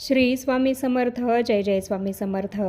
श्री स्वामी समर्थ जय जय स्वामी समर्थ.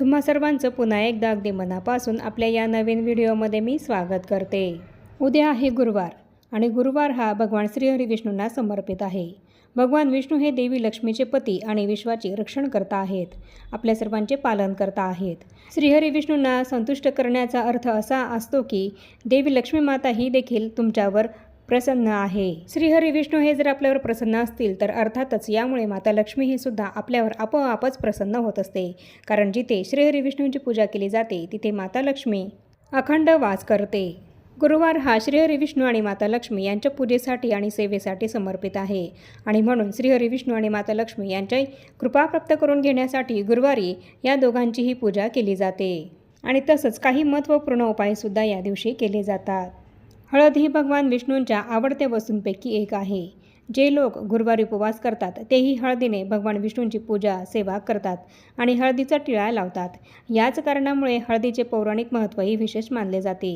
तुम्हा सर्वांचं पुन्हा एकदा अगदी मनापासून आपल्या या नवीन व्हिडिओमध्ये मी स्वागत करते. उद्या आहे गुरुवार आणि गुरुवार हा भगवान श्रीहरी विष्णूंना समर्पित आहे. भगवान विष्णू हे देवी लक्ष्मीचे पती आणि विश्वाचे रक्षण करता आहेत. आपल्या सर्वांचे पालन करता आहेत. श्रीहरी विष्णूंना संतुष्ट करण्याचा अर्थ असा असतो की देवी लक्ष्मी माता ही देखील तुमच्यावर प्रसन्न आहे. श्रीहरी विष्णू हे जर आपल्यावर प्रसन्न असतील तर अर्थातच यामुळे माता लक्ष्मी ही सुद्धा आपल्यावर आपोआपच प्रसन्न होत असते. कारण जिथे श्रीहरी विष्णूंची पूजा केली जाते तिथे माता लक्ष्मी अखंड वास करते. गुरुवार हा श्रीहरी विष्णू आणि माता लक्ष्मी यांच्या पूजेसाठी आणि सेवेसाठी समर्पित आहे. आणि म्हणून श्रीहरी विष्णू आणि माता लक्ष्मी यांच्याही कृपा प्राप्त करून घेण्यासाठी गुरुवारी या दोघांचीही पूजा केली जाते. आणि तसंच काही महत्त्वपूर्ण उपायसुद्धा या दिवशी केले जातात. हळद ही भगवान विष्णूंच्या आवडत्या वस्तूंपैकी एक आहे. जे लोक गुरुवारी उपवास करतात तेही हळदीने भगवान विष्णूंची पूजा सेवा करतात आणि हळदीचा टिळा लावतात. याच कारणामुळे हळदीचे पौराणिक महत्त्वही विशेष मानले जाते.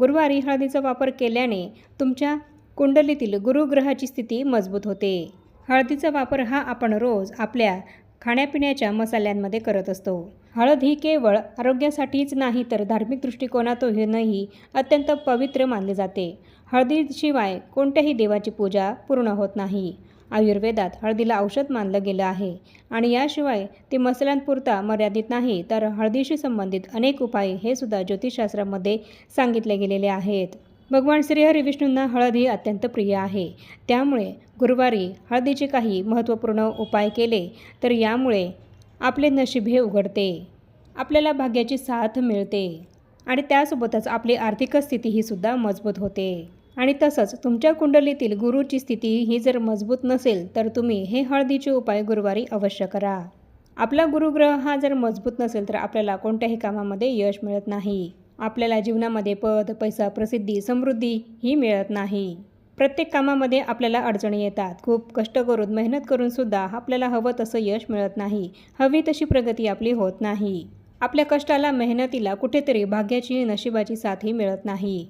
गुरुवारी हळदीचा वापर केल्याने तुमच्या कुंडलीतील गुरुग्रहाची स्थिती मजबूत होते. हळदीचा वापर हा आपण रोज आपल्या खाण्यापिण्याच्या मसाल्यांमध्ये करत असतो. हळद ही केवळ आरोग्यासाठीच नाही तर धार्मिक दृष्टिकोनातूनही अत्यंत पवित्र मानले जाते. हळदीशिवाय कोणत्याही देवाची पूजा पूर्ण होत नाही. आयुर्वेदात हळदीला औषध मानलं गेलं आहे आणि याशिवाय ते मसाल्यांपुरता मर्यादित नाही तर हळदीशी संबंधित अनेक उपाय हे सुद्धा ज्योतिषशास्त्रामध्ये सांगितले गेलेले आहेत. भगवान श्रीहरी विष्णूंना हळद ही अत्यंत प्रिय आहे. त्यामुळे गुरुवारी हळदीचे काही महत्त्वपूर्ण उपाय केले तर यामुळे आपले नशीब हे उघडते. आपल्याला भाग्याची साथ मिळते. आणि त्यासोबतच आपली आर्थिक स्थितीही सुद्धा मजबूत होते. आणि तसंच तुमच्या कुंडलीतील गुरुची स्थिती ही जर मजबूत नसेल तर तुम्ही हे हळदीचे उपाय गुरुवारी अवश्य करा. आपला गुरुग्रह हा जर मजबूत नसेल तर आपल्याला कोणत्याही कामामध्ये यश मिळत नाही. आपल्याला जीवनामध्ये पद पैसा प्रसिद्धी समृद्धी ही मिळत नाही. प्रत्येक कामामध्ये आपल्याला अडचणी येतात. खूप कष्ट करून मेहनत करूनसुद्धा आपल्याला हवं तसं यश मिळत नाही. हवी तशी प्रगती आपली होत नाही. आपल्या कष्टाला मेहनतीला कुठेतरी भाग्याची नशिबाची साथही मिळत नाही.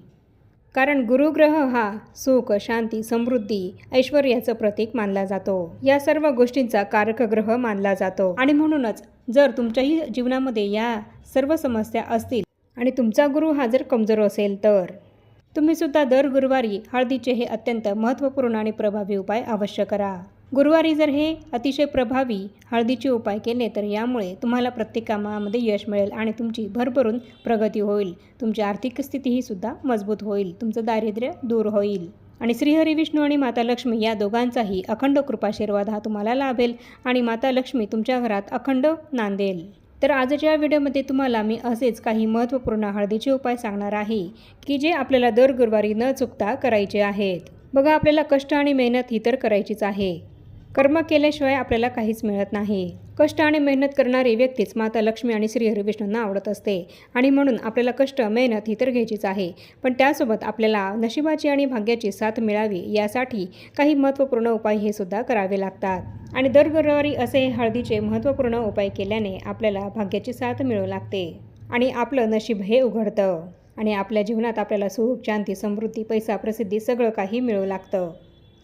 कारण गुरुग्रह हा सुख शांती समृद्धी ऐश्वर्याचं प्रतीक मानला जातो. या सर्व गोष्टींचा कारक ग्रह मानला जातो. आणि म्हणूनच जर तुमच्याही जीवनामध्ये या सर्व समस्या असतील आणि तुमचा गुरु हा जर कमजोर असेल तर तुम्हीसुद्धा दर गुरुवारी हळदीचे हे अत्यंत महत्त्वपूर्ण आणि प्रभावी उपाय अवश्य करा. गुरुवारी जर हे अतिशय प्रभावी हळदीचे उपाय केले तर यामुळे तुम्हाला प्रत्येक कामामध्ये यश मिळेल आणि तुमची भरभरून प्रगती होईल. तुमची आर्थिक स्थितीही सुद्धा मजबूत होईल. तुमचं दारिद्र्य दूर होईल. आणि श्रीहरी विष्णू आणि माता लक्ष्मी या दोघांचाही अखंड कृपाशीर्वाद हा तुम्हाला लाभेल आणि माता लक्ष्मी तुमच्या घरात अखंड नांदेल. तर आजच्या व्हिडिओमध्ये तुम्हाला मी असेच काही महत्त्वपूर्ण हळदीचे उपाय सांगणार आहे की जे आपल्याला दर गुरुवारी न चुकता करायचे आहेत. बघा आपल्याला कष्ट आणि मेहनत ही तर करायचीच आहे. कर्म केल्याशिवाय आपल्याला काहीच मिळत नाही. कष्ट आणि मेहनत करणारी व्यक्तीच माता लक्ष्मी आणि श्री हरिविष्णूंना आवडत असते. आणि म्हणून आपल्याला कष्ट मेहनत ही तर घ्यायचीच आहे. पण त्यासोबत आपल्याला नशिबाची आणि भाग्याची साथ मिळावी यासाठी काही महत्त्वपूर्ण उपाय हे सुद्धा करावे लागतात. आणि दर गुरुवारी असे हळदीचे महत्त्वपूर्ण उपाय केल्याने आपल्याला भाग्याची साथ मिळू लागते. आणि आपलं नशीब हे उघडतं. आणि आपल्या जीवनात आपल्याला सुख शांती समृद्धी पैसा प्रसिद्धी सगळं काही मिळू लागतं.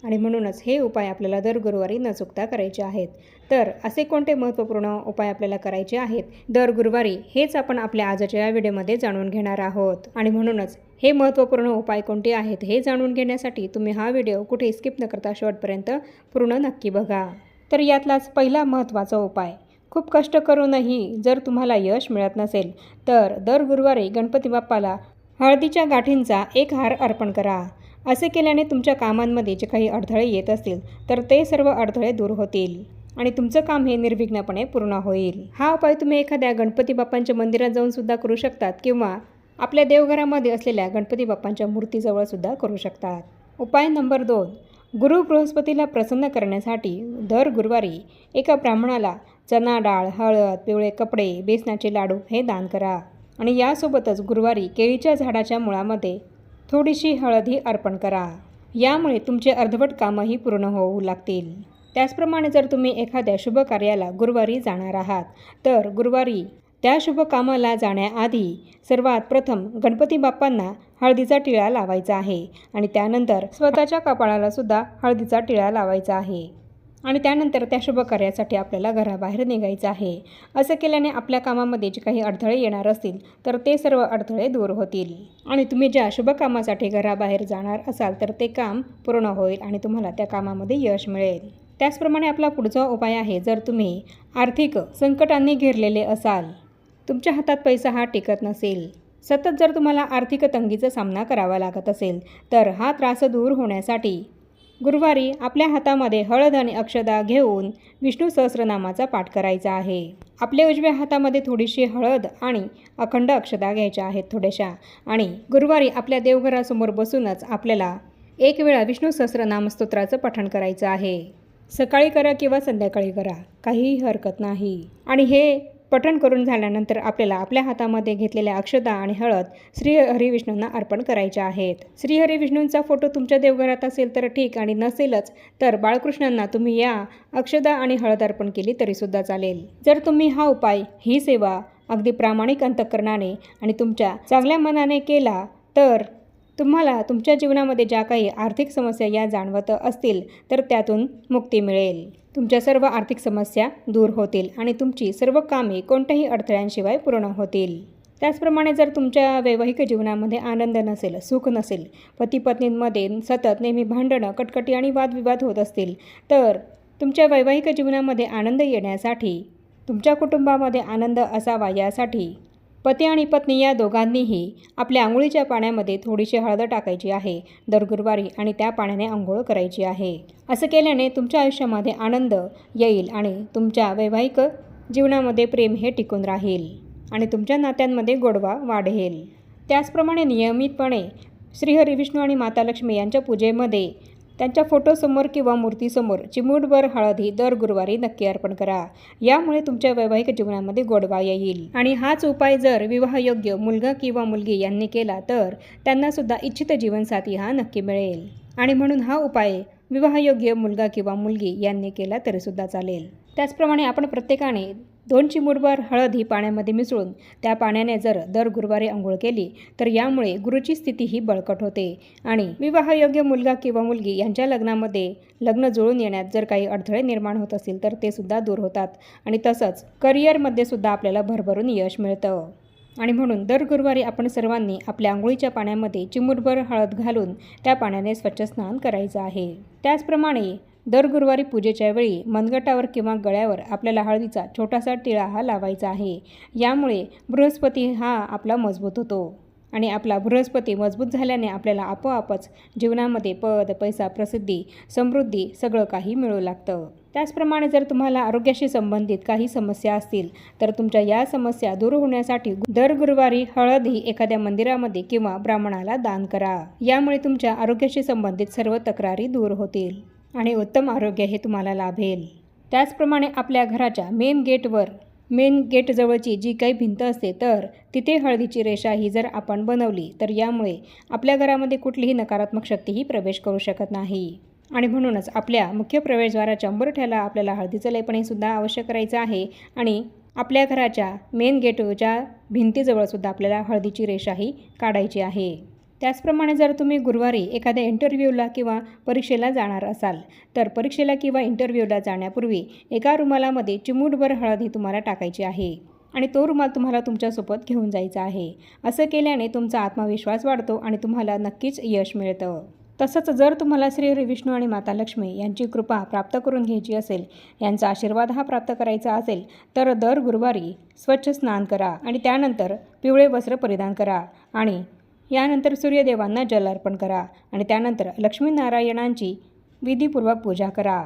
आणि म्हणूनच हे उपाय आपल्याला दर गुरुवारी न चुकता करायचे आहेत. तर असे कोणते महत्त्वपूर्ण उपाय आपल्याला करायचे आहेत? दर गुरुवारी हेच आपण आपल्या आजच्या या व्हिडिओमध्ये जाणून घेणार आहोत. आणि म्हणूनच हे महत्त्वपूर्ण उपाय कोणते आहेत हे जाणून घेण्यासाठी तुम्ही हा व्हिडिओ कुठे स्किप न करता शेवटपर्यंत पूर्ण नक्की बघा. तर यातलाच पहिला महत्त्वाचा उपाय खूप कष्ट करूनही जर तुम्हाला यश मिळत नसेल तर दर गुरुवारी गणपती बाप्पाला हळदीच्या गाठींचा एक हार अर्पण करा. असे केल्याने तुमच्या कामांमध्ये जे काही अडथळे येत असतील तर ते सर्व अडथळे दूर होतील आणि तुमचं काम हे निर्विघ्नपणे पूर्ण होईल. हा उपाय तुम्ही एखाद्या गणपती बाप्पांच्या मंदिरात जाऊन सुद्धा करू शकतात किंवा आपल्या देवघरामध्ये असलेल्या गणपती बाप्पांच्या मूर्तीजवळ सुद्धा करू शकतात. उपाय नंबर दोन. गुरु बृहस्पतीला प्रसन्न करण्यासाठी दर गुरुवारी एका ब्राह्मणाला चना डाळ हळद पिवळे कपडे बेसनाचे लाडू हे दान करा आणि यासोबतच गुरुवारी केळीच्या झाडाच्या मुळामध्ये थोडीशी हळदही अर्पण करा. यामुळे तुमचे अर्धवट कामंही पूर्ण होऊ लागतील. त्याचप्रमाणे जर तुम्ही एखाद्या शुभ कार्याला गुरुवारी जाणार आहात तर गुरुवारी त्या शुभ कामाला जाण्याआधी सर्वात प्रथम गणपती बाप्पांना हळदीचा टिळा लावायचा आहे आणि त्यानंतर स्वतःच्या कपाळाला सुद्धा हळदीचा टिळा लावायचा आहे. आणि त्यानंतर त्या शुभ कार्यासाठी आपल्याला घराबाहेर निघायचं आहे. असं केल्याने आपल्या कामामध्ये जे काही अडथळे येणार असतील तर ते सर्व अडथळे दूर होतील. आणि तुम्ही ज्या शुभ कामासाठी घराबाहेर जाणार असाल तर ते काम पूर्ण होईल आणि तुम्हाला त्या कामामध्ये यश मिळेल. त्याचप्रमाणे आपला पुढचा उपाय आहे जर तुम्ही आर्थिक संकटांनी घेरलेले असाल तुमच्या हातात पैसा हा टिकत नसेल सतत जर तुम्हाला आर्थिक तंगीचा सामना करावा लागत असेल तर हा त्रास दूर होण्यासाठी गुरुवारी आपल्या हातामध्ये हळद आणि अक्षदा घेऊन विष्णू सहस्रनामाचा पाठ करायचा आहे. आपल्या उजव्या हातामध्ये थोडीशी हळद आणि अखंड अक्षदा घ्यायच्या आहेत थोड्याशा आणि गुरुवारी आपल्या देवघरासमोर बसूनच आपल्याला एक वेळा विष्णू सहस्रनाम स्तोत्राचं पठण करायचं आहे. सकाळी करा किंवा संध्याकाळी करा. काहीही हरकत नाही. आणि हे पठण करून झाल्यानंतर आपल्याला आपल्या हातामध्ये घेतलेल्या अक्षदा आणि हळद श्री हरिविष्णूंना अर्पण करायच्या आहेत. श्री हरिविष्णूंचा फोटो तुमच्या देवघरात असेल तर ठीक आणि नसेलच तर बाळकृष्णांना तुम्ही या अक्षदा आणि हळद अर्पण केली तरीसुद्धा चालेल. जर तुम्ही हा उपाय ही सेवा अगदी प्रामाणिक अंतकरणाने आणि तुमच्या चांगल्या मनाने केला तर तुम्हाला तुमच्या जीवनामध्ये ज्या काही आर्थिक समस्या या जाणवत असतील तर त्यातून मुक्ती मिळेल. तुमच्या सर्व आर्थिक समस्या दूर होतील आणि तुमची सर्व कामे कोणत्याही अडथळ्यांशिवाय पूर्ण होतील. त्याचप्रमाणे जर तुमच्या वैवाहिक जीवनामध्ये आनंद नसेल सुख नसेल पती पत्नींमध्ये सतत नेहमी भांडणं कटकटी आणि वादविवाद होत असतील तर तुमच्या वैवाहिक जीवनामध्ये आनंद येण्यासाठी तुमच्या कुटुंबामध्ये आनंद असावा यासाठी पती आणि पत्नी या दोघांनीही आपल्या आंघोळीच्या पाण्यामध्ये थोडीशी हळद टाकायची आहे. दर गुरुवारी आणि त्या पाण्याने आंघोळ करायची आहे. असं केल्याने तुमच्या आयुष्यामध्ये आनंद येईल आणि तुमच्या वैवाहिक जीवनामध्ये प्रेम हे टिकून राहील आणि तुमच्या नात्यांमध्ये गोडवा वाढेल. त्याचप्रमाणे नियमितपणे श्रीहरी विष्णू आणि माता लक्ष्मी यांच्या पूजेमध्ये त्यांच्या फोटोसमोर किंवा मूर्तीसमोर चिमूटभर हळद ही दर गुरुवारी नक्की अर्पण करा. यामुळे तुमच्या वैवाहिक जीवनामध्ये गोडवा येईल. आणि हाच उपाय जर विवाहयोग्य मुलगा किंवा मुलगी यांनी केला तर त्यांनासुद्धा इच्छित जीवनसाथी हा नक्की मिळेल. आणि म्हणून हा उपाय विवाहयोग्य मुलगा किंवा मुलगी यांनी केला तरीसुद्धा चालेल. त्याचप्रमाणे आपण प्रत्येकाने दोन चिमूटभर हळद ही पाण्यामध्ये मिसळून त्या पाण्याने जर दर गुरुवारी आंघोळ केली तर यामुळे गुरुची स्थिती ही बळकट होते. आणि विवाहयोग्य मुलगा किंवा मुलगी यांच्या लग्नामध्ये लग्न जुळून येण्यात जर काही अडथळे निर्माण होत असतील तर ते सुद्धा दूर होतात. आणि तसंच करिअरमध्ये सुद्धा आपल्याला भरभरून यश मिळतं. आणि म्हणून दर गुरुवारी आपण सर्वांनी आपल्या आंघोळीच्या पाण्यामध्ये चिमूटभर हळद घालून त्या पाण्याने स्वच्छ स्नान करायचं आहे. त्याचप्रमाणे दर गुरुवारी पूजेच्या वेळी मनगटावर किंवा गळ्यावर आपल्याला हळदीचा छोटासा टिळा हा लावायचा आहे. यामुळे बृहस्पती हा आपला मजबूत होतो आणि आपला बृहस्पती मजबूत झाल्याने आपल्याला आपोआपच जीवनामध्ये पद पैसा प्रसिद्धी समृद्धी सगळं काही मिळू लागतं. त्याचप्रमाणे जर तुम्हाला आरोग्याशी संबंधित काही समस्या असतील तर तुमच्या या समस्या दूर होण्यासाठी दर गुरुवारी हळद ही एखाद्या मंदिरामध्ये किंवा ब्राह्मणाला दान करा. यामुळे तुमच्या आरोग्याशी संबंधित सर्व तक्रारी दूर होतील. आणि उत्तम आरोग्य हे तुम्हाला लाभेल. त्याचप्रमाणे आपल्या घराच्या मेन गेटवर मेन गेटजवळची जी काही भिंत असते तर तिथे हळदीची रेषा ही जर आपण बनवली तर यामुळे आपल्या घरामध्ये कुठलीही नकारात्मक शक्तीही प्रवेश करू शकत नाही. आणि म्हणूनच आपल्या मुख्य प्रवेशद्वाराच्या अंबरठ्याला आपल्याला हळदीचं लेपणे सुद्धा आवश्यक करायचं आहे आणि आपल्या घराच्या मेन गेटच्या भिंतीजवळसुद्धा आपल्याला हळदीची रेषाही काढायची आहे. त्याचप्रमाणे जर तुम्ही गुरुवारी एखाद्या इंटरव्ह्यूला किंवा परीक्षेला जाणार असाल तर परीक्षेला किंवा इंटरव्ह्यूला जाण्यापूर्वी एका रुमालामध्ये चिमूटभर हळद ही तुम्हाला टाकायची आहे आणि तो रुमाल तुम्हाला तुमच्यासोबत घेऊन जायचा आहे. असं केल्याने तुमचा आत्मविश्वास वाढतो आणि तुम्हाला नक्कीच यश मिळतं. तसंच जर तुम्हाला श्री विष्णू आणि माता लक्ष्मी यांची कृपा प्राप्त करून घ्यायची असेल यांचा आशीर्वाद हा प्राप्त करायचा असेल तर दर गुरुवारी स्वच्छ स्नान करा आणि त्यानंतर पिवळे वस्त्र परिधान करा आणि यानंतर सूर्यदेवांना जल अर्पण करा आणि त्यानंतर लक्ष्मीनारायणांची विधीपूर्वक पूजा करा.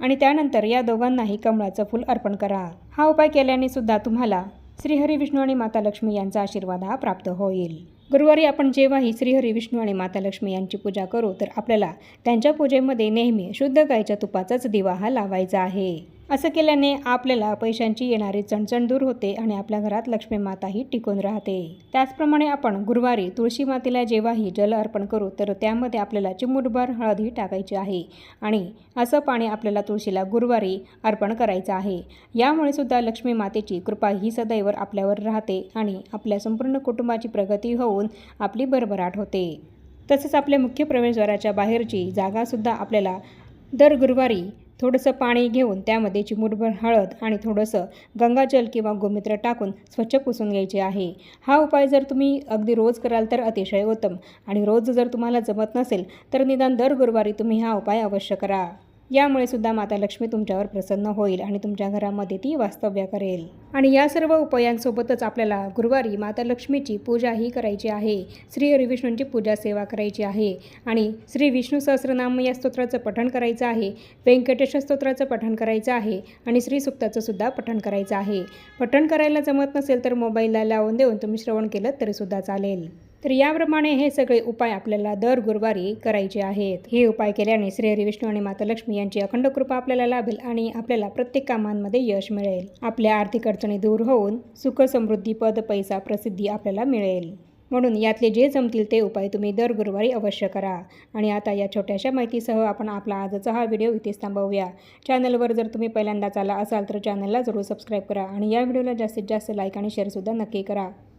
आणि त्यानंतर या दोघांनाही कमळाचं फूल अर्पण करा. हा उपाय केल्याने सुद्धा तुम्हाला श्रीहरी विष्णू आणि माता लक्ष्मी यांचा आशीर्वाद हा प्राप्त होईल. गुरुवारी आपण जेव्हाही श्रीहरी विष्णू आणि माता लक्ष्मी यांची पूजा करू तर आपल्याला त्यांच्या पूजेमध्ये नेहमी शुद्ध गायच्या तुपाचाच दिवा हा लावायचा आहे. असं केल्याने आपल्याला पैशांची येणारी चणचण दूर होते आणि आपल्या घरात लक्ष्मी माताही टिकून राहते. त्याचप्रमाणे आपण गुरुवारी तुळशी मातेला जेव्हाही जल अर्पण करू तर त्यामध्ये आपल्याला चिमूटभर हळदही टाकायची आहे आणि असं पाणी आपल्याला तुळशीला गुरुवारी अर्पण करायचं आहे. यामुळे सुद्धा लक्ष्मी मातेची कृपा ही सदैव आपल्यावर राहते आणि आपल्या संपूर्ण कुटुंबाची प्रगती होऊन आपली भरभराट होते. तसंच आपल्या मुख्य प्रवेशद्वाराच्या बाहेरची जागासुद्धा आपल्याला दर गुरुवारी थोडंसं पाणी घेऊन त्यामध्ये चिमूटभर हळद आणि थोडंसं गंगाजल किंवा गोमित्र टाकून स्वच्छ पुसून घ्यायचे आहे. हा उपाय जर तुम्ही अगदी रोज कराल तर अतिशय उत्तम. आणि रोज जर तुम्हाला जमत नसेल तर निदान दर गुरुवारी तुम्ही हा उपाय अवश्य करा. यामुळे सुद्धा माता लक्ष्मी तुमच्यावर प्रसन्न होईल आणि तुमच्या घरामध्ये ती वास्तव्य करेल. आणि या सर्व उपायांसोबतच आपल्याला गुरुवारी माता लक्ष्मीची पूजाही करायची आहे. श्री हरिविष्णूंची पूजा सेवा करायची आहे. आणि श्री विष्णू सहस्रनाम या स्तोत्राचं पठण करायचं आहे. व्यंकटेश स्तोत्राचं पठण करायचं आहे. आणि श्री सुक्ताचं सुद्धा पठण करायचं आहे. पठण करायला जमत नसेल तर मोबाईलला लावून देऊन तुम्ही श्रवण केलं तरीसुद्धा चालेल. तर याप्रमाणे हे सगळे उपाय आपल्याला दर गुरुवारी करायचे आहेत. हे उपाय केल्याने श्री हरिविष्णू आणि माता लक्ष्मी यांची अखंड कृपा आपल्याला लाभेल आणि आपल्याला प्रत्येक कामांमध्ये यश मिळेल. आपल्या आर्थिक अडचणी दूर होऊन सुख समृद्धी पद पैसा प्रसिद्धी आपल्याला मिळेल. म्हणून यातले जे जमतील ते उपाय तुम्ही दर गुरुवारी अवश्य करा. आणि आता या छोट्याशा माहितीसह आपण आपला आजचा हा व्हिडिओ इथेच थांबवूया. चॅनलवर जर तुम्ही पहिल्यांदाच आला असाल तर चॅनलला जरूर सबस्क्राईब करा आणि या व्हिडिओला जास्तीत जास्त लाईक आणि शेअरसुद्धा नक्की करा.